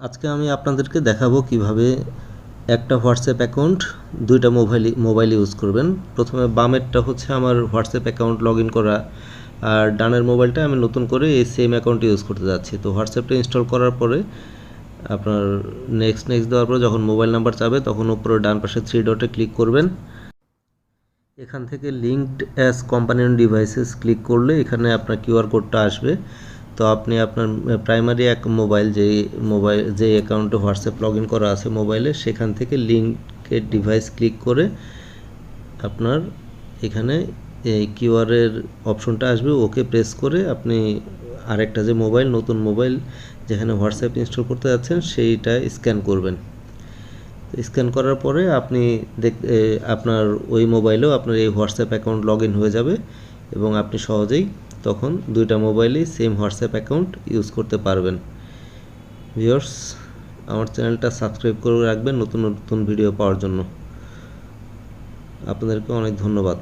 আজকে আমি আপনাদেরকে দেখাবো কীভাবে একটা হোয়াটসঅ্যাপ অ্যাকাউন্ট দুইটা মোবাইল মোবাইল ইউজ করবেন। প্রথমে বামেরটা হচ্ছে আমার হোয়াটসঅ্যাপ অ্যাকাউন্ট লগ করা। আর ডানের মোবাইলটা আমি নতুন করে এই সেম অ্যাকাউন্ট ইউজ করতে যাচ্ছি। তো হোয়াটসঅ্যাপটা ইনস্টল করার পরে আপনার নেক্সট নেক্সট দেওয়ার পরে যখন মোবাইল নাম্বার চাবে, তখন উপরে ডান পাশে থ্রি ডটে ক্লিক করবেন। এখান থেকে linked as companion devices click করলে এখানে আপনার কিউআর কোডটা আসবে। তো আপনি আপনার প্রাইমারি এক মোবাইল যে মোবাইল যে অ্যাকাউন্টে হোয়াটসঅ্যাপ লগ ইন করা আছে মোবাইলে সেখান থেকে লিঙ্কের ডিভাইস ক্লিক করে আপনার এখানে এই কিউআরের অপশনটা আসবে, ওকে প্রেস করে আপনি আরেকটা যে মোবাইল নতুন মোবাইল যেখানে হোয়াটসঅ্যাপ ইনস্টল করতে যাচ্ছেন, সেইটা স্ক্যান করবেন। স্ক্যান করার পরে আপনি দেখ আপনার ওই মোবাইলেও আপনার এই হোয়াটসঅ্যাপ অ্যাকাউন্ট লগ হয়ে যাবে এবং আপনি সহজেই তখন দুইটা মোবাইলেই সেম হোয়াটসঅ্যাপ অ্যাকাউন্ট ইউজ করতে পারবেন। ভিউয়ার্স আমার চ্যানেলটা সাবস্ক্রাইব করে রাখবেন নতুন নতুন ভিডিও পাওয়ার জন্য। আপনাদেরকে অনেক ধন্যবাদ।